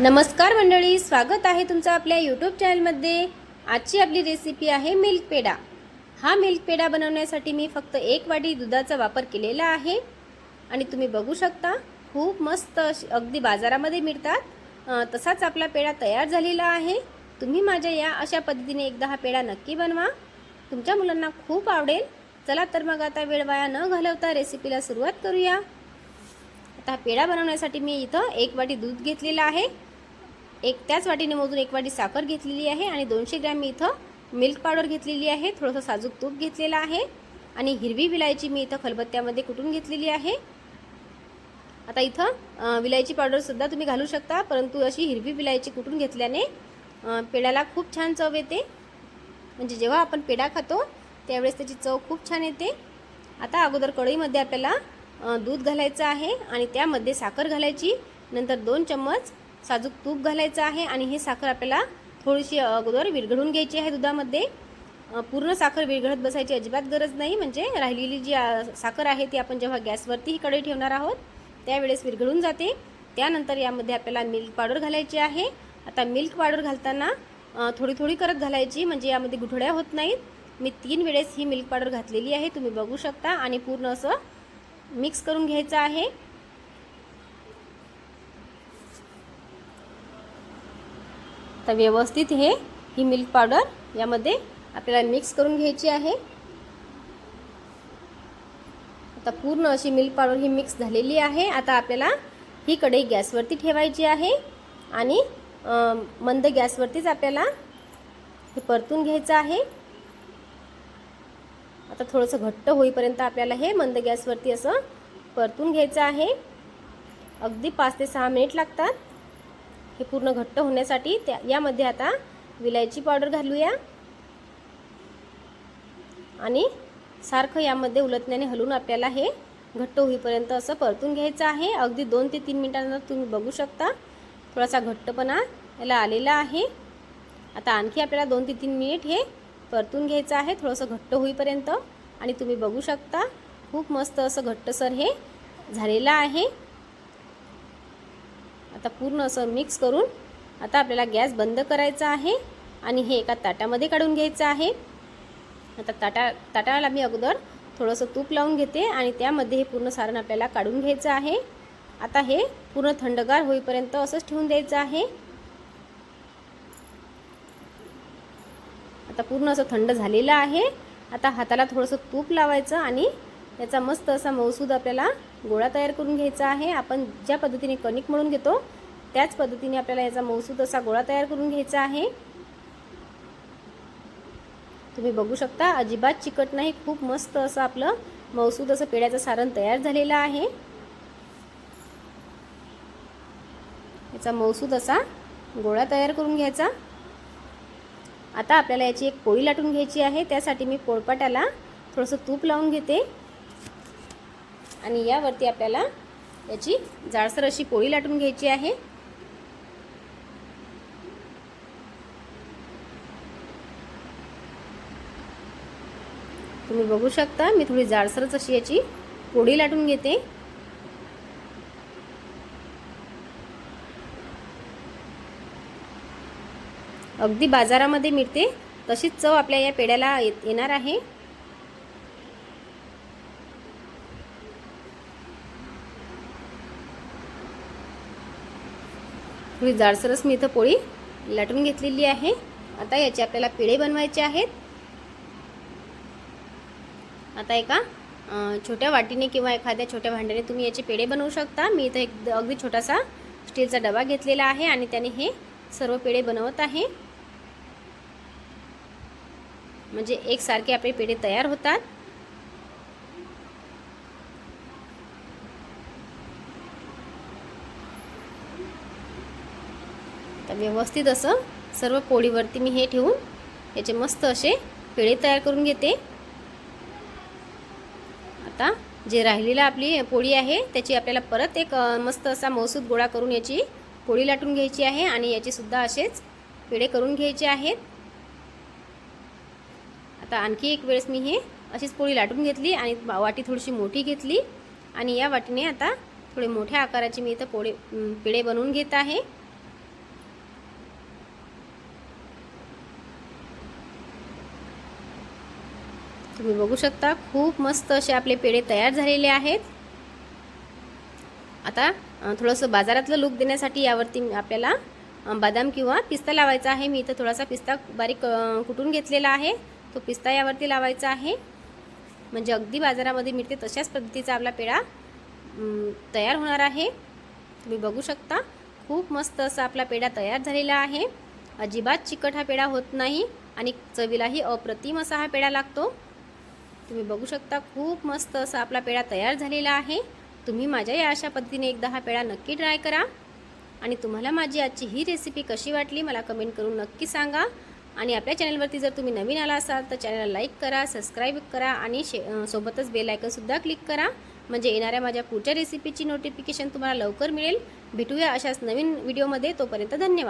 नमस्कार मंडळी स्वागत आहे तुमचं आपल्या यूट्यूब चॅनलमध्ये आजची आपली रेसिपी आहे मिल्क पेढा. हा मिल्क पेढा बनवण्यासाठी मी फक्त एक वाटी दुधाचा वापर केलेला आहे. आणि तुम्ही बघू शकता खूप मस्त अशी- अगदी बाजारामध्ये मिळतात. तसाच आपला पेढा तयार झालेला आहे. तुम्ही माझ्या या अशा पद्धतीने एकदा हा पेढा नक्की बनवा. तुमच्या मुलांना खूप आवडेल. चला तर मग आता वेळ वाया न घालवता रेसिपीला सुरुवात करूया. आता हा पेढा बनवण्यासाठी मी इथं एक वाटी दूध घेतलेलं आहे. एक त्याच वाटीने मोजून एक वाटी साखर घेतलेली आहे आणि दोनशे ग्रॅम मी इथं मिल्क पावडर घेतलेली आहे. थोडंसं साजूक तूप घेतलेलं आहे आणि हिरवी विलायची मी इथं खलबत्त्यामध्ये कुटून घेतलेली आहे. आता इथं विलायची पावडरसुद्धा तुम्ही घालू शकता परंतु अशी हिरवी विलायची कुटून घेतल्याने पेड्याला पेढ्याला खूप छान चव येते. म्हणजे जेव्हा आपण पेढा खातो त्यावेळेस त्याची चव खूप छान येते. आता अगोदर कढईमध्ये आपल्याला दूध घालायचं आहे आणि त्यामध्ये साखर घालायची. नंतर दोन चम्मच साजूक तूप घालायचं आहे आणि ही साखर आपल्याला थोडीशी अगोदर विरघळून घ्यायची आहे दुधामध्ये. पूर्ण साखर विरघळत बसायची अजिबात गरज नाही म्हणजे राहिलेली जी साखर आहे ती आपण जेव्हा गॅसवरती ही कढई ठेवणार आहोत त्यावेळेस विरघळून जाते. त्यानंतर यामध्ये आपल्याला मिल्क पावडर घालायची आहे. आता मिल्क पावडर घालताना थोडी थोडी करत घालायची म्हणजे यामध्ये गुठळ्या होत नाहीत. मी तीन वेळेस ही मिल्क पावडर घातलेली आहे तुम्ही बघू शकता. आणि पूर्ण असं मिक्स करून घ्यायचं आहे. आता व्यवस्थित हे ही मिल्क पावडर यामध्ये आपल्याला मिक्स करून घ्यायची आहे. आता पूर्ण अशी मिल्क पावडर ही मिक्स झालेली आहे. आता आपल्याला ही कढई गॅसवरती ठेवायची आहे आणि मंद गॅसवरतीच आपल्याला हे परतून घ्यायचं आहे. आता थोडंसं घट्ट होईपर्यंत आपल्याला हे मंद गॅसवरती असं परतून घ्यायचं आहे. अगदी पाच ते सहा मिनिट लागतात. हे पूर्ण घट्ट होण्यासाठी त्या यामध्ये आता विलायची पावडर घालूया. आणि सारखं यामध्ये उलटण्याने हलवून आपल्याला हे घट्ट होईपर्यंत असं परतून घ्यायचं आहे. अगदी दोन ते तीन मिनिटांनंतर तुम्ही बघू शकता. थोडासा घट्टपणा याला आलेला आहे. आता आणखी आपल्याला दोन ते तीन मिनिट हे परतून घ्यायचं आहे. थोडंसं घट्ट होईपर्यंत. आणि तुम्ही बघू शकता खूप मस्त असं घट्टसर हे झालेलं आहे. आता पूर्ण असं मिक्स करून आता आपल्याला गॅस बंद करायचा आहे आणि हे एका ताटामध्ये काढून घ्यायचं आहे. आता ताटा ताटाला मी अगोदर थोडंसं तूप लावून घेते आणि त्यामध्ये हे पूर्ण सारण आपल्याला काढून घ्यायचं आहे. आता हे पूर्ण थंडगार होईपर्यंत असंच ठेवून द्यायचं आहे. आता पूर्ण असं थंड झालेलं आहे. आता हाताला थोडंसं तूप लावायचं आणि याचा मस्त असा मौसूद आपल्याला गोळा तयार करून घ्यायचा आहे. आपण ज्या पद्धतीने कणिक म्हणून घेतो त्याच पद्धतीने आपल्याला याचा मौसूद असा गोळा तयार करून घ्यायचा आहे. तुम्ही बघू शकता अजिबात चिकट नाही खूप मस्त असं आपलं मौसूद असं पेड्याचं सारण तयार झालेलं आहे. याचा मौसूद असा गोळा तयार करून घ्यायचा. आता आपल्याला याची एक पोळी लाटून घ्यायची आहे. त्यासाठी मी पोळपाटाला थोडंसं तूप लावून घेते. आणि यावरती आपल्याला याची जाडसर अशी पोळी लाटून घ्यायची आहे. तुम्ही बघू शकता मी थोडी जाडसरच अशी याची पोळी लाटून घेते. अगदी बाजारामध्ये मिळते तशीच चव आपल्या या पेड्याला ये- येणार आहे. थोडी जाडसरस मी इथं पोळी लाटून घेतलेली आहे. आता याचे आपल्याला पेढे बनवायचे आहेत. आता एका छोट्या वाटीने किंवा एखाद्या छोट्या भांड्याने तुम्ही याचे पेढे बनवू शकता. मी इथं एक अगदी छोटासा स्टीलचा डबा घेतलेला आहे आणि त्याने हे सर्व पेढे बनवत आहे. म्हणजे एकसारखे आपले पेढे तयार होतात. तर व्यवस्थित असं सर्व पोळीवरती मी हे ठेवून याचे मस्त असे पेढे तयार करून घेते. आता जे राहिलेलं आपली पोळी आहे त्याची आपल्याला परत एक मस्त असा मौसूद गोळा करून याची पोळी लाटून घ्यायची आहे आणि याचीसुद्धा असेच पेढे करून घ्यायचे आहेत. आता आणखी एक वेळेस मी हे अशीच पोळी लाटून घेतली आणि वाटी थोडीशी मोठी घेतली आणि या वाटीने आता थोडे मोठ्या आकाराची मी इथं पोळे पेढे बनवून घेत आहे. तुम्ही बघू शकता खूप मस्त असे आपले पेढे तयार झालेले आहेत. आता थोडंसं बाजारातलं लुक देण्यासाठी यावरती आपल्याला बदाम किंवा पिस्ता लावायचा आहे. मी इथं थोडासा पिस्ता बारीक कुटून घेतलेला आहे. तो पिस्ता यावरती लावायचा आहे. म्हणजे अगदी बाजारामध्ये मिळते तशाच पद्धतीचा आपला पेढा तयार होणार आहे. तुम्ही बघू शकता खूप मस्त असा आपला पेढा तयार झालेला आहे. अजिबात चिकट हा पेढा होत नाही आणि चवीलाही अप्रतिम असा हा पेढा लागतो. तुम्ही बघू शकता खूप मस्त असा आपला पेढा तयार झालेला आहे. तुम्ही माझ्या या अशा पद्धतीने एकदा हा पेढा नक्की ट्राय करा. आणि तुम्हाला माझी आजची ही रेसिपी कशी वाटली मला कमेंट करून नक्की सांगा. आणि आपल्या चॅनलवरती जर तुम्ही नवीन आला असाल तर चॅनलला लाईक करा सबस्क्राईब करा आणि शे सोबतच बेलायकनसुद्धा क्लिक करा. म्हणजे येणाऱ्या माझ्या पुढच्या रेसिपीची नोटिफिकेशन तुम्हाला लवकर मिळेल. भेटूया अशाच नवीन व्हिडिओमध्ये तोपर्यंत धन्यवाद.